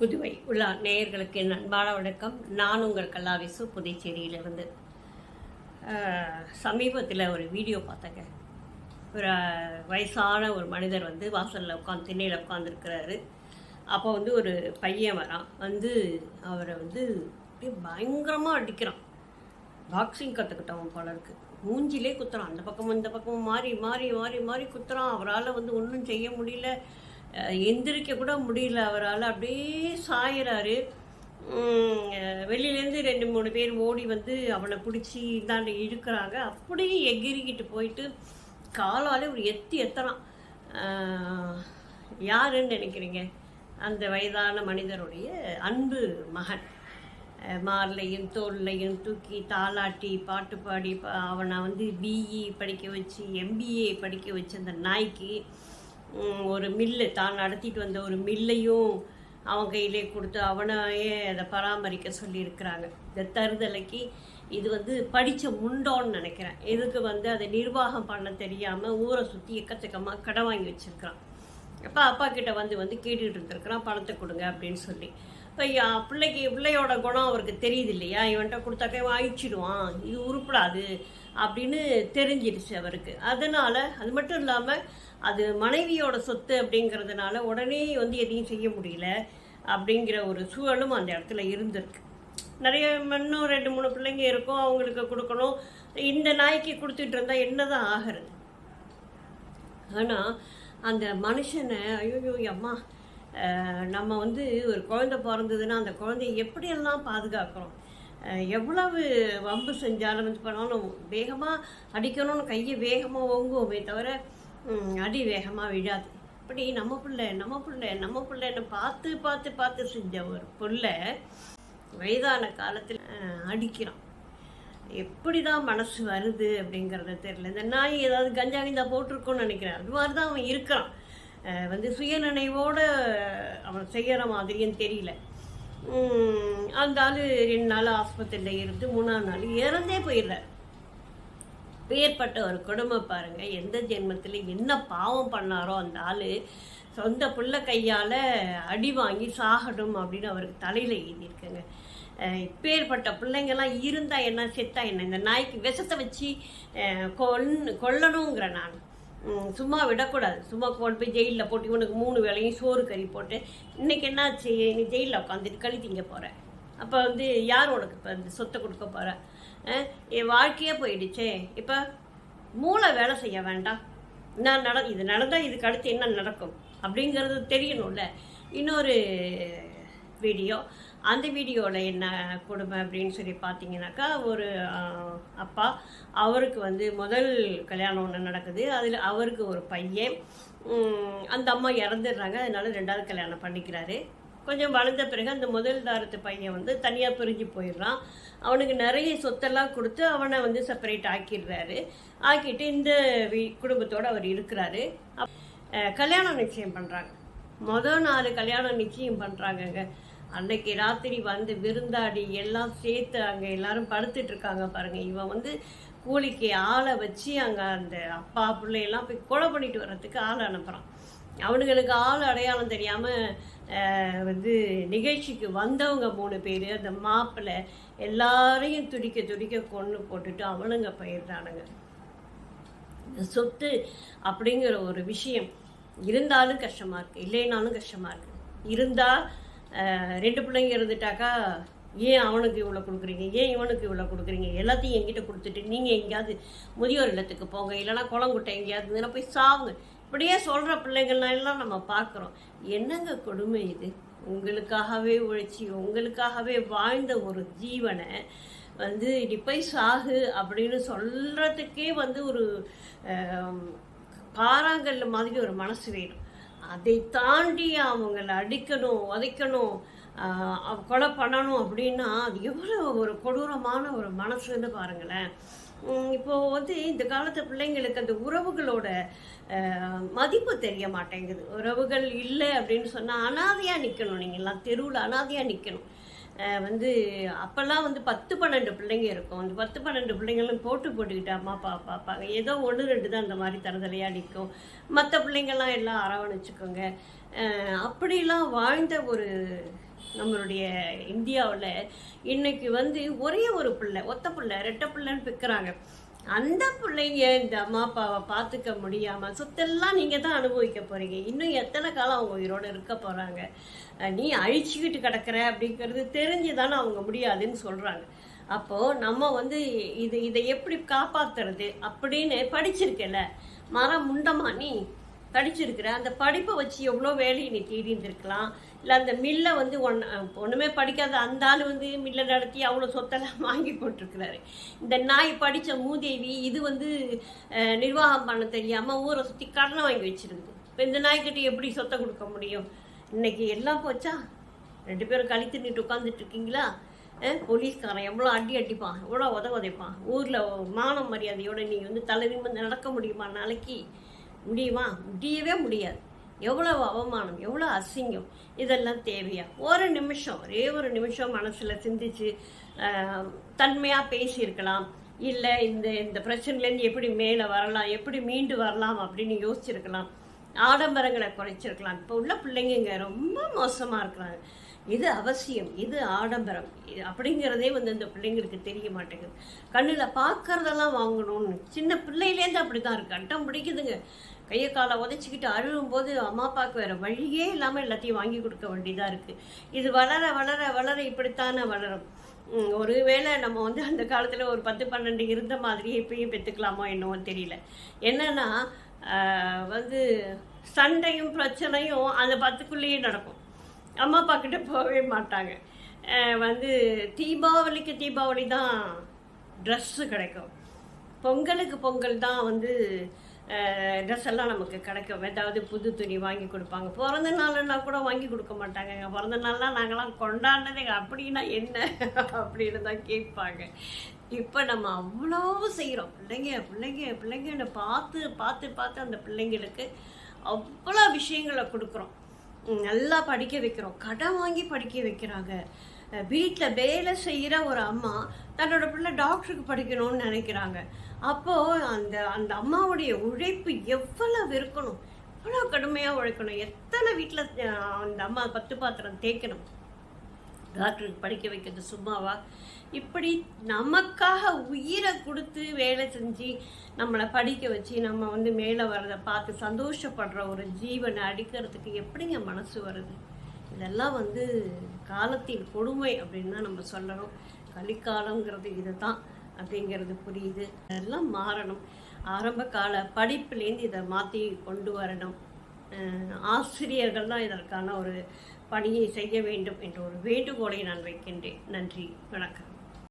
புதுவை உள்ள நேயர்களுக்கு என் அன்பான வணக்கம். நான் உங்கள் கல்லாவிசு புதுச்சேரியிலிருந்து. சமீபத்தில் ஒரு வீடியோ பார்த்தேங்க. ஒரு வயசான ஒரு மனிதர் வந்து வாசலில் உட்காந்து திண்ணையில் உட்காந்துருக்கிறாரு அப்போ வந்து ஒரு பையன் வரான். வந்து அவரை வந்து அப்படியே பயங்கரமாக அடிக்கிறான். பாக்ஸிங் கற்றுக்கிட்டவன் போல இருக்குது மூஞ்சிலே குத்துறான். அந்த பக்கமும் இந்த பக்கமும் மாறி மாறி மாறி மாறி குத்துறான். அவரால் வந்து ஒன்றும் செய்ய முடியல. எந்திரிக்க கூட முடியல அவரால். அப்படியே சாயிறாரு. வெளியிலேருந்து ரெண்டு மூணு பேர் ஓடி வந்து அவனை பிடிச்சி இந்தாண்ட இழுக்கிறாங்க. அப்படியே எகிரிக்கிட்டு போயிட்டு காலாலே ஒரு எத்தி எத்தனான். யாருன்னு நினைக்கிறீங்க? அந்த வயதான மனிதருடைய அன்பு மகன். மார்லையும் தோல்லையும் தூக்கி தாலாட்டி பாட்டு பாடி ப- அவனை வந்து பிஇ படிக்க வச்சு எம்பிஏ படிக்க வச்சு அந்த நாய்க்கு ஒரு மில்லு தான் நடத்திட்டு வந்த ஒரு மில்லையும் அவன் கையிலே கொடுத்து அவனையே அதை பராமரிக்க சொல்லியிருக்கிறாங்க. இந்த தருதலைக்கு இது வந்து படித்த முண்டோன்னு நினைக்கிறேன். இதுக்கு வந்து அதை நிர்வாகம் பண்ண தெரியாமல் ஊரை சுற்றி எக்கச்சக்கமாக கடன் வாங்கி வச்சிருக்கிறான். அப்போ அப்பா கிட்ட வந்து வந்து கேட்டுக்கிட்டு இருந்திருக்கிறான் பணத்தை கொடுங்க அப்படின்னு சொல்லி. இப்போ பிள்ளைக்கு பிள்ளையோட குணம் அவருக்கு தெரியுது இல்லையா இவன்கிட்ட கொடுத்தாக்க அழிச்சிடுவான் இது உருப்படாது அப்படின்னு தெரிஞ்சிருச்சு அவருக்கு. அதனால் அது மட்டும் இல்லாமல் அது மனைவியோட சொத்து அப்படிங்கிறதுனால உடனே வந்து எதையும் செய்ய முடியல அப்படிங்கிற ஒரு சூழலும் அந்த இடத்துல இருந்திருக்கு. நிறைய இன்னும் ரெண்டு மூணு பிள்ளைங்க இருக்கும் அவங்களுக்கு கொடுக்கணும். இந்த நாய்க்கு கொடுத்துட்டு இருந்தால் என்னதான் ஆகிறது? ஆனால் அந்த மனுஷனை ஐயோ அம்மா நம்ம வந்து ஒரு குழந்தை பிறந்ததுன்னா அந்த குழந்தைய எப்படியெல்லாம் பாதுகாக்கிறோம்? அஹ், எவ்வளவு வம்பு செஞ்சாலும் இது பண்ணாலும் வேகமாக அடிக்கணும்னு கையை வேகமாக ஓங்குவோமே தவிர அடி வேகமாக விழாது. இப்படி நம்ம பிள்ளை நம்ம பிள்ளை நம்ம பிள்ளைன்னு பார்த்து பார்த்து பார்த்து செஞ்ச ஒரு பிள்ளை வயதான காலத்தில் அடிக்கிறான். எப்படி தான் மனசு வருது அப்படிங்கிறது தெரியல. இந்த நாய் ஏதாவது கஞ்சா கஞ்சா போட்டிருக்கோன்னு நினைக்கிறேன். அது மாதிரி தான் அவன் இருக்கிறான். வந்து சுயநினைவோடு அவன் செய்கிற மாதிரியும் தெரியல. அந்த ஆள் ரெண்டு நாள் ஆஸ்பத்திரியில் இருந்து மூணாவது நாள் இறந்தே போயிடுறார். பேர்பட்ட ஒரு கொடுமை பாருங்க. எந்த ஜென்மத்தில் என்ன பாவம் பண்ணாரோ அந்த ஆள் சொந்த புள்ள கையால் அடி வாங்கி சாகடும் அப்படின்னு அவருக்கு தலையில் எழுதியிருக்குங்க இப்பேற்பட்ட பிள்ளைங்கெல்லாம் இருந்தால் என்ன செத்தா என்ன? இந்த நாய்க்கு விஷத்தை வச்சு அஹ், கொன் கொல்லணுங்கிற நான். சும்மா விடக்கூடாது. சும்மா கொண்டு போய் ஜெயிலில் போட்டு இவனுக்கு மூணு வேளையும் சோறு கறி போட்டு இன்னைக்கு என்னாச்சு? நீ ஜெயிலில் உட்காந்துட்டு களி திங்க போகிற அப்போ வந்து யார் உனக்கு இப்போ இந்த சொத்தை கொடுக்க போகிற என் வாழ்க்கையே போயிடுச்சே. இப்போ மூளை வேலை செய்ய வேண்டாம். என்ன நட இது நடந்தால் இதுக்கு அடுத்து என்ன நடக்கும் அப்படிங்கிறது தெரியணும்ல. இன்னொரு வீடியோ. அந்த வீடியோவில் என்ன கொடுமை அப்படின்னு சொல்லி பார்த்தீங்கன்னாக்கா ஒரு அப்பா அவருக்கு வந்து முதல் கல்யாணம் ஒன்று நடக்குது. அதில் அவருக்கு ஒரு பையன். அந்த அம்மா இறந்துடுறாங்க. அதனால ரெண்டாவது கல்யாணம் பண்ணிக்கிறாரு. கொஞ்சம் வளர்ந்த பிறகு அந்த முதல் தாரத்து பையன் வந்து தனியாக பிரிஞ்சு போயிடுறான். அவனுக்கு நிறைய சொத்தெல்லாம் கொடுத்து அவனை வந்து செப்பரேட் ஆக்கிடுறாரு. ஆக்கிட்டு இந்த வீ குடும்பத்தோடு அவர் இருக்கிறாரு. அப்- கல்யாணம் நிச்சயம் பண்ணுறாங்க மொதல் நாலு கல்யாணம் நிச்சயம் பண்ணுறாங்கங்க அன்னைக்கு ராத்திரி வந்து விருந்தாடி எல்லாம் சேர்த்து அங்கே எல்லாரும் படுத்துட்டு இருக்காங்க பாருங்க. இவன் வந்து கூலிக்கு ஆளை வச்சு அங்கே அந்த அப்பா பிள்ளையெல்லாம் போய் கொலை பண்ணிட்டு வர்றதுக்கு ஆள் அனுப்புகிறான் அவனுங்களுக்கு ஆள் அடையாளம் தெரியாமல் வந்து நிகழ்ச்சிக்கு வந்தவங்க மூணு பேர் அந்த மாப்பிள்ளை எல்லாரையும் துடிக்க துடிக்க கொண்டு போட்டுட்டு அவனுங்க போயிடுறானுங்க. இந்த சொத்து அப்படிங்கிற ஒரு விஷயம் இருந்தாலும் கஷ்டமாக இருக்குது இல்லைனாலும் கஷ்டமாக இருக்குது இருந்தால் ரெண்டு பிள்ளைங்க இருந்துட்டாக்கா ஏன் அவனுக்கு இவ்வளோ கொடுக்குறீங்க? ஏன் இவனுக்கு இவ்வளோ கொடுக்குறீங்க? எல்லாத்தையும் என்கிட்ட கொடுத்துட்டு நீங்கள் எங்கேயாவது முதியோர் இல்லத்துக்கு போங்க இல்லைன்னா குளங்குட்டை எங்கேயாவது போய் சாவுங்க. அப்படியே சொல்கிற பிள்ளைங்கள்லாம் எல்லாம் நம்ம பார்க்குறோம். என்னங்க கொடுமை இது? உங்களுக்காகவே உழைச்சி உங்களுக்காகவே வாழ்ந்த ஒரு ஜீவனை வந்து இப்படி போய் சாகு அப்படின்னு சொல்கிறதுக்கே வந்து ஒரு ஆம், பாறாங்கல்ல மாதிரி ஒரு மனசு வேணும். அதை தாண்டி அவங்கள அடிக்கணும் உதைக்கணும் அவ கொலை பண்ணணும் அப்படின்னா அது எவ்வளோ ஒரு கொடூரமான ஒரு மனசுன்னு பாருங்களேன். இப்போது வந்து இந்த காலத்து பிள்ளைங்களுக்கு அந்த உறவுகளோட மதிப்பு தெரிய மாட்டேங்குது. உறவுகள் இல்லை அப்படின்னு சொன்னால் அனாதையாக நிற்கணும் நீங்கள்லாம் தெருவில் அனாதையாக நிற்கணும் வந்து அப்போல்லாம் வந்து பத்து பன்னெண்டு பிள்ளைங்க இருக்கும். அந்த பத்து பன்னெண்டு பிள்ளைங்களும் போட்டு போட்டுக்கிட்டு அம்மா அப்பா பார்ப்பாங்க ஏதோ ஒன்று ரெண்டு தான் அந்த மாதிரி தரதலையாக நிற்கும் மற்ற பிள்ளைங்கள்லாம் எல்லாம் அரவணைச்சுக்கோங்க. அப்படிலாம் வாழ்ந்த ஒரு நம்மளுடைய இந்தியாவில் இன்னைக்கு வந்து ஒரே ஒரு பிள்ளை ஒத்த பிள்ளை ரெட்டை பிள்ளைன்னு பிக்கிறாங்க. அந்த பிள்ளைங்க இந்த அம்மா அப்பாவை பார்த்துக்க முடியாமல் சொத்தெல்லாம் நீங்கள் தான் அனுபவிக்க போகிறீங்க இன்னும் எத்தனை காலம் அவங்க உயிரோடு இருக்க போகிறாங்க நீ அழிச்சிக்கிட்டு கிடக்குற அப்படிங்கிறது தெரிஞ்சு தானே அவங்க முடியாதுன்னு சொல்கிறாங்க அப்போது நம்ம வந்து இது இதை எப்படி காப்பாற்றுறது அப்படின்னு படிச்சிருக்கல மரம் முண்டமா நீ? படிச்சிருக்கிற அந்த படிப்பை வச்சு எவ்வளோ வேலையை நீ தேடி இருந்திருக்கலாம் இல்லை அந்த மில்லை வந்து ஒன் ஒன்றுமே படிக்காத அந்த ஆள் வந்து மில்லை நடத்தி அவ்வளோ சொத்தெல்லாம் வாங்கி போட்டிருக்கிறாரு. இந்த நாய் படித்த மூதேவி இது வந்து நிர்வாகம் பண்ண தெரியாமல் ஊரை சுற்றி கடனை வாங்கி வச்சிருக்குது இப்போ இந்த நாய்க்கிட்ட எப்படி சொத்தை கொடுக்க முடியும்? இன்னைக்கு எல்லாம் போச்சா? ரெண்டு பேரும் கழி தின்னுட்டு உட்காந்துட்டு இருக்கீங்களா? போலீஸ்காரன் எவ்வளோ அடி அடிப்பான் எவ்வளோ உத உதைப்பான். ஊரில் மான மரியாதையோட நீ வந்து தலைவிமந்து நடக்க முடியுமா நாளைக்கு? முடியுமா? முடியவே முடியாது. எவ்வளவு அவமானம் எவ்வளோ அசிங்கம். இதெல்லாம் தேவையா? ஒரு நிமிஷம் ஒரே ஒரு நிமிஷம் மனசில் சிந்திச்சு தன்மையாக பேசியிருக்கலாம். இல்லை இந்த இந்த பிரச்சனைலேருந்து எப்படி மேலே வரலாம் எப்படி மீண்டு வரலாம் அப்படின்னு யோசிச்சிருக்கலாம். ஆடம்பரங்களை குறைச்சிருக்கலாம். இப்போ உள்ள பிள்ளைங்க ரொம்ப மோசமாக இருக்கிறாங்க. இது அவசியம் இது ஆடம்பரம். இது அப்படிங்கிறதே வந்து இந்த பிள்ளைங்களுக்கு தெரிய மாட்டேங்குது. கண்ணில் பார்க்கறதெல்லாம் வாங்கணும்னு. சின்ன பிள்ளையிலேருந்து அப்படி தான் இருக்குது அட்டம் பிடிக்குதுங்க. கையை காலை உதச்சிக்கிட்டு அழுகும்போது அம்மா அப்பாவுக்கு வேறு வழியே இல்லாமல் எல்லாத்தையும் வாங்கி கொடுக்க வேண்டியதாக இருக்குது இது வளர வளர வளர இப்படித்தானே வளரும். ஒருவேளை நம்ம வந்து அந்த காலத்தில் ஒரு பத்து பன்னெண்டு இருந்த மாதிரியே இப்பயும் பெற்றுக்கலாமோ என்னவோ தெரியல. என்னன்னா வந்து சண்டையும் பிரச்சனையும் அந்த பத்துக்குள்ளேயே நடக்கும். அம்மா அப்பா கிட்ட போகவே மாட்டாங்க. வந்து தீபாவளிக்கு தீபாவளி தான் ட்ரெஸ்ஸு கிடைக்கும். பொங்கலுக்கு பொங்கல் தான் வந்து ட்ரெஸ் எல்லாம் நமக்கு கிடைக்கும். ஏதாவது புது துணி வாங்கி கொடுப்பாங்க. பிறந்த நாள்னா கூட வாங்கி கொடுக்க மாட்டாங்க பிறந்த நாள்லாம் நாங்களாம் கொண்டாடினது அப்படின்னா என்ன? அப்படின்னு தான் கேட்பாங்க. இப்போ நம்ம அவ்வளோ செய்கிறோம் பிள்ளைங்க பிள்ளைங்க பிள்ளைங்கன்னு பார்த்து பார்த்து பார்த்து அந்த பிள்ளைங்களுக்கு அவ்வளோ விஷயங்களை கொடுக்குறோம். நல்லா படிக்க வைக்கிறோம். கடன் வாங்கி படிக்க வைக்கிறாங்க. வீட்டில் வேலை செய்கிற ஒரு அம்மா தன்னோட பிள்ளை டாக்டருக்கு படிக்கணும்னு நினைக்கிறாங்க. அப்போது அந்த அந்த அம்மாவுடைய உழைப்பு எவ்வளவு இருக்கணும்? எவ்வளோ கடுமையாக உழைக்கணும்? எத்தனை வீட்டில் அந்த அம்மா பத்து பாத்திரம் தேய்க்கணும்? டாக்டருக்கு படிக்க வைக்கிறது சும்மாவா? இப்படி நமக்காக உயிரை கொடுத்து வேலை செஞ்சு நம்மளை படிக்க வச்சு நம்ம வந்து மேலே வர்றதை பார்த்து சந்தோஷப்படுற ஒரு ஜீவனை அடிக்கிறதுக்கு எப்படிங்க மனசு வருது? இதெல்லாம் வந்து காலத்தின் கொடுமை அப்படின்னு தான் நம்ம சொல்லணும். கலிக்காலங்கிறது இதுதான் அப்படிங்கிறது புரியுது. இதெல்லாம் மாறணும். ஆரம்ப கால படிப்புலேருந்து இதை மாற்றி கொண்டு வரணும். ஆசிரியர்கள் தான் இதற்கான ஒரு பணியை செய்ய வேண்டும் என்ற ஒரு வேண்டுகோளை நான் வைக்கின்றேன். நன்றி. வணக்கம்.